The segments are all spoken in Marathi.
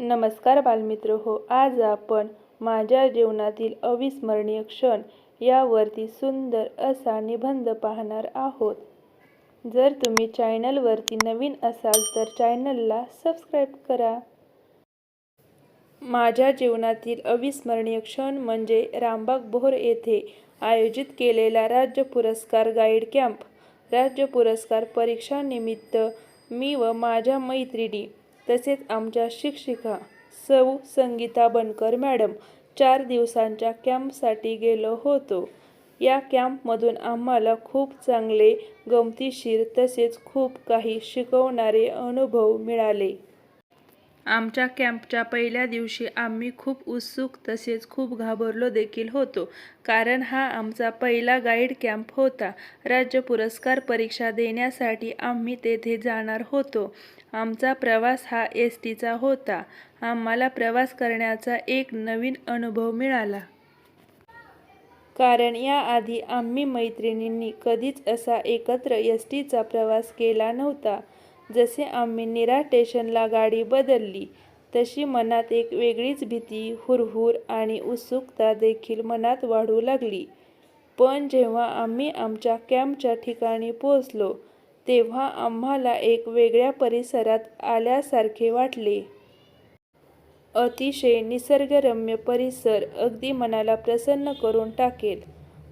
नमस्कार बालमित्र. हो आज आपण माझ्या जीवनातील अविस्मरणीय क्षण यावरती सुंदर असा निबंध पाहणार आहोत. जर तुम्ही चॅनलवरती नवीन असाल तर चॅनलला सबस्क्राईब करा. माझ्या जीवनातील अविस्मरणीय क्षण म्हणजे रामबाग बोहर येथे आयोजित केलेला राज्य पुरस्कार गाईड कॅम्प. राज्य पुरस्कार परीक्षानिमित्त मी व माझ्या मैत्रिणी तसेच आमच्या शिक्षिका सौ संगीता बनकर मॅडम चार दिवसांच्या कॅम्पसाठी गेलो होतो. या कॅम्पमधून आम्हाला खूप चांगले गमतीशीर तसेच खूप काही शिकवणारे अनुभव मिळाले. आमच्या कॅम्पच्या पहिल्या दिवशी आम्ही खूप उत्सुक तसेच खूप घाबरलो देखील होतो. कारण हा आमचा पहिला गाईड कॅम्प होता. राज्य पुरस्कार परीक्षा देण्यासाठी आम्ही तेथे जाणार होतो. आमचा प्रवास हा एस टीचा होता. आम्हाला प्रवास करण्याचा एक नवीन अनुभव मिळाला. कारण याआधी आम्ही मैत्रिणींनी कधीच असा एकत्र एस टीचा प्रवास केला नव्हता. जसे आम्ही नीरा स्टेशनला गाडी बदलली तशी मनात एक वेगळीच भीती हुरहुर आणि उत्सुकता देखील मनात वाढू लागली. पण जेव्हा आम्ही आमच्या कॅम्पच्या ठिकाणी पोहोचलो तेव्हा आम्हाला एक वेगळ्या परिसरात आल्यासारखे वाटले. अतिशय निसर्गरम्य परिसर अगदी मनाला प्रसन्न करून टाकेल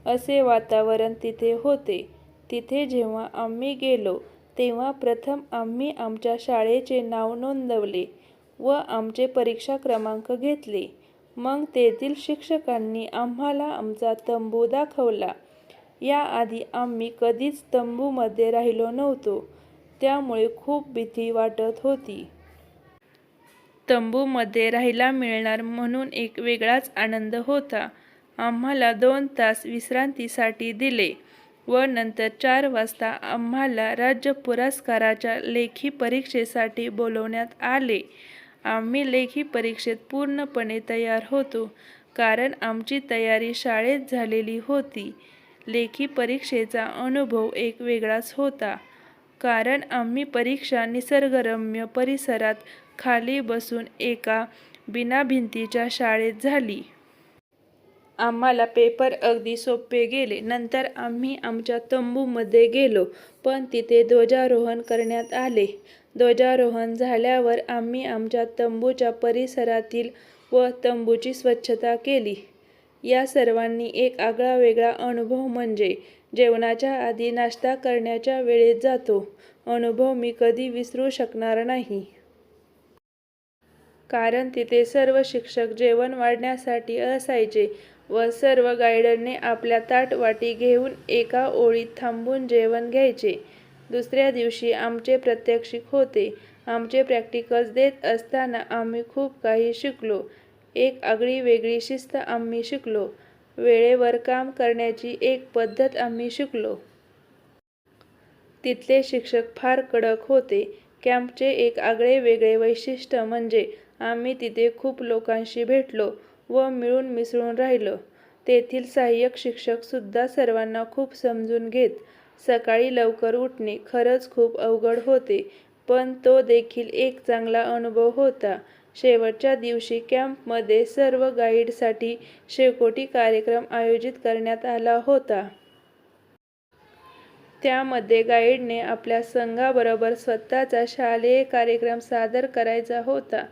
असे वातावरण तिथे होते. तिथे जेव्हा आम्ही गेलो तेव्हा प्रथम आम्ही आमच्या शाळेचे नाव नोंदवले व आमचे परीक्षा क्रमांक घेतले. मग तेथील शिक्षकांनी आम्हाला आमचा तंबू दाखवला. याआधी आम्ही कधीच तंबूमध्ये राहिलो नव्हतो. त्यामुळे खूप भीती वाटत होती. तंबूमध्ये राहायला मिळणार म्हणून एक वेगळाच आनंद होता. आम्हाला दोन तास विश्रांतीसाठी दिले. व नंतर चार वाजता आम्हाला राज्य पुरस्काराच्या लेखी परीक्षेसाठी बोलवण्यात आले. आम्ही लेखी परीक्षेत पूर्णपणे तयार होतो कारण आमची तयारी शाळेत झालेली होती. लेखी परीक्षेचा अनुभव एक वेगळाच होता कारण आम्ही परीक्षा निसर्गरम्य परिसरात खाली बसून एका बिना भिंतीच्या शाळेत झाली. आम्हाला पेपर अगदी सोपे गेले. नंतर आम्ही आमच्या तंबूमध्ये गेलो पण तिथे ध्वजारोहण करण्यात आले. ध्वजारोहण झाल्यावर आम्ही आमच्या तंबूच्या परिसरातील व तंबूची स्वच्छता केली. या सर्वांनी एक आगळा वेगळा अनुभव म्हणजे जेवणाच्या आधी नाश्ता करण्याच्या वेळेत जातो. अनुभव मी कधी विसरू शकणार नाही. कारण तिथे सर्व शिक्षक जेवण वाढण्यासाठी असायचे. व सर्व गायडरने आपल्या ताटवाटी घेऊन एका ओळीत थांबून जेवण घ्यायचे. दुसऱ्या दिवशी आमचे प्रात्यक्षिक होते. आमचे प्रॅक्टिकल्स देत असताना आम्ही खूप काही शिकलो. एक आगळी वेगळी शिस्त आम्ही शिकलो. वेळेवर काम करण्याची एक पद्धत आम्ही शिकलो. तिथले शिक्षक फार कडक होते. कॅम्पचे एक आगळे वेगळे वैशिष्ट्य म्हणजे आम्ही तिथे खूप लोकांशी भेटलो. व मिळून मिसळून राहिलो. तेथील सहाय्यक शिक्षकसुद्धा सर्वांना खूप समजून घेत सकाळी लवकर उठणे खरंच खूप अवघड होते पण तो देखील एक चांगला अनुभव होता. शेवटच्या दिवशी कॅम्पमध्ये सर्व गाईडसाठी शेकोटी कार्यक्रम आयोजित करण्यात आला होता. त्यामध्ये गाईडने आपल्या संघाबरोबर स्वतःचा शालेय कार्यक्रम सादर करायचा होता.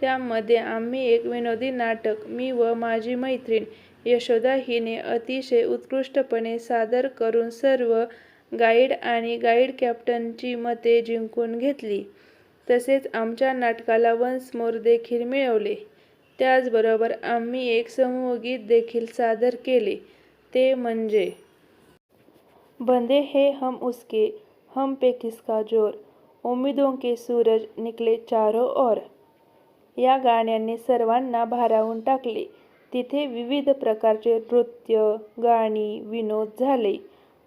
त्यामध्ये आम्ही एक विनोदी नाटक मी व माझी मैत्रीण यशोदा हिने अतिशय उत्कृष्टपणे सादर करून सर्व गाईड आणि गाईड कॅप्टनची मते जिंकून घेतली. तसेच आमच्या नाटकाला वन्स मोर देखील मिळवले. त्याचबरोबर आम्ही एक समूहगीत देखील सादर केले. ते म्हणजे बंदे हे हम उसके हम पे किसका जोर उम्मीदों के सूरज निकले चारों ओर. या गाण्याने सर्वांना भारावून टाकले. तिथे विविध प्रकारचे नृत्य गाणी विनोद झाले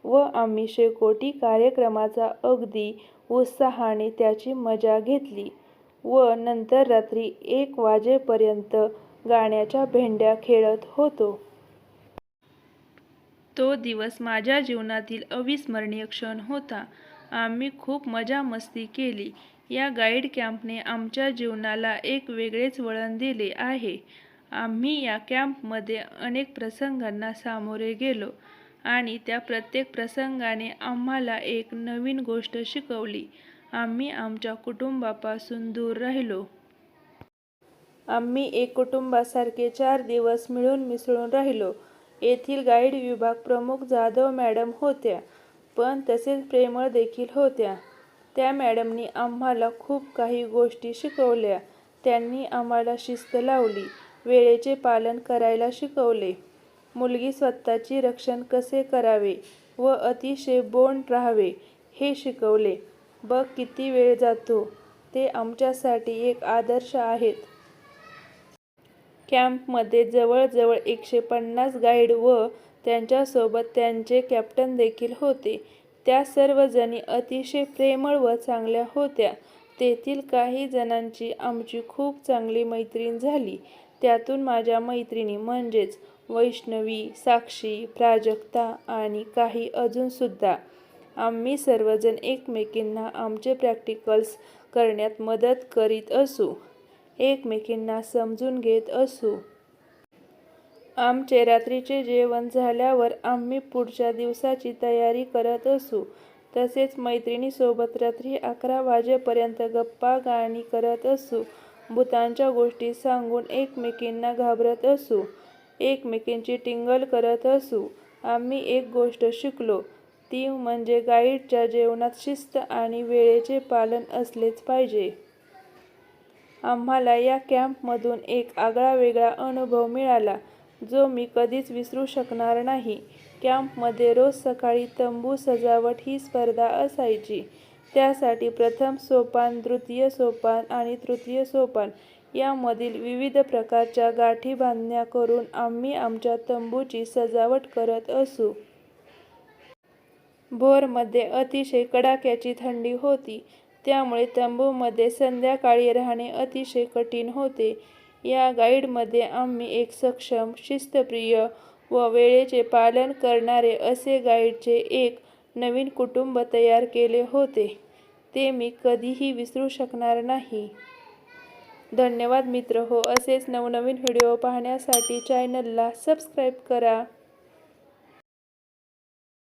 व आम्ही शेकोटी कार्यक्रमाचा अगदी उत्साहाने त्याची मजा घेतली व नंतर रात्री एक वाजेपर्यंत गाण्याच्या भेंड्या खेळत होतो. तो दिवस माझ्या जीवनातील अविस्मरणीय क्षण होता. आम्ही खूप मजा मस्ती केली. या गाईड कॅम्पने आमच्या जीवनाला एक वेगळेच वळण दिले आहे. आम्ही या कॅम्पमध्ये अनेक प्रसंगांना सामोरे गेलो आणि त्या प्रत्येक प्रसंगाने आम्हाला एक नवीन गोष्ट शिकवली. आम्ही आमच्या कुटुंबापासून दूर राहिलो. आम्ही एक कुटुंबासारखे चार दिवस मिळून मिसळून राहिलो. येथील गाईड विभाग प्रमुख जाधव मॅडम होत्या पण तसेच प्रेमळ देखील होत्या. त्या मॅडमनी आम्हाला खूप काही गोष्टी शिकवल्या. त्यांनी आम्हाला शिस्त लावली वेळेचे पालन करायला शिकवले. मुलगी स्वतःची रक्षण कसे करावे व अतिशय बोंड राहावे हे शिकवले. बघ किती वेळ जातो ते आमच्यासाठी एक आदर्श आहेत. कॅम्पमध्ये जवळजवळ एकशे पन्नास गाईड व त्यांच्यासोबत त्यांचे कॅप्टन देखील होते. त्या सर्वजणी अतिशय प्रेमळ व चांगल्या होत्या. तेथील काही जणांची आमची खूप चांगली मैत्रीण झाली. त्यातून माझ्या मैत्रिणी म्हणजेच वैष्णवी साक्षी प्राजक्ता आणि काही अजूनसुद्धा आम्ही सर्वजण एकमेकींना आमचे प्रॅक्टिकल्स करण्यात मदत करीत असू एकमेकींना समजून घेत असू. आमचे रात्रीचे जेवण झाल्यावर आम्ही पुढच्या दिवसाची तयारी करत असू. तसेच मैत्रिणीसोबत रात्री अकरा वाजेपर्यंत गप्पा गाणी करत असू. भूतांच्या गोष्टी सांगून एकमेकींना घाबरत असू. एकमेकींची टिंगल करत असू. आम्ही एक गोष्ट शिकलो. ती म्हणजे गाईडच्या जेवणात शिस्त आणि वेळेचे पालन असलेच पाहिजे. आम्हाला या कॅम्पमधून एक आगळा वेगळा अनुभव मिळाला. जो मी कधीच विसरू शकणार नाही. कॅम्पमध्ये रोज सकाळी तंबू सजावट ही स्पर्धा असायची. त्यासाठी प्रथम सोपान द्वितीय सोपान आणि तृतीय सोपान यामधील विविध प्रकारच्या गाठी बांधण्या करून आम्ही आमच्या तंबूची सजावट करत असू. भोरमध्ये अतिशय कडाक्याची थंडी होती. त्यामुळे तंबूमध्ये संध्याकाळी राहणे अतिशय कठीण होते. या गाईडमध्ये आम्ही एक सक्षम शिस्तप्रिय व वेळेचे पालन करणारे असे गाईडचे एक नवीन कुटुंब तयार केले होते. ते मी कधीही विसरू शकणार नाही. धन्यवाद मित्र. हो असेच नवनवीन व्हिडिओ पाहण्यासाठी चॅनलला सबस्क्राईब करा.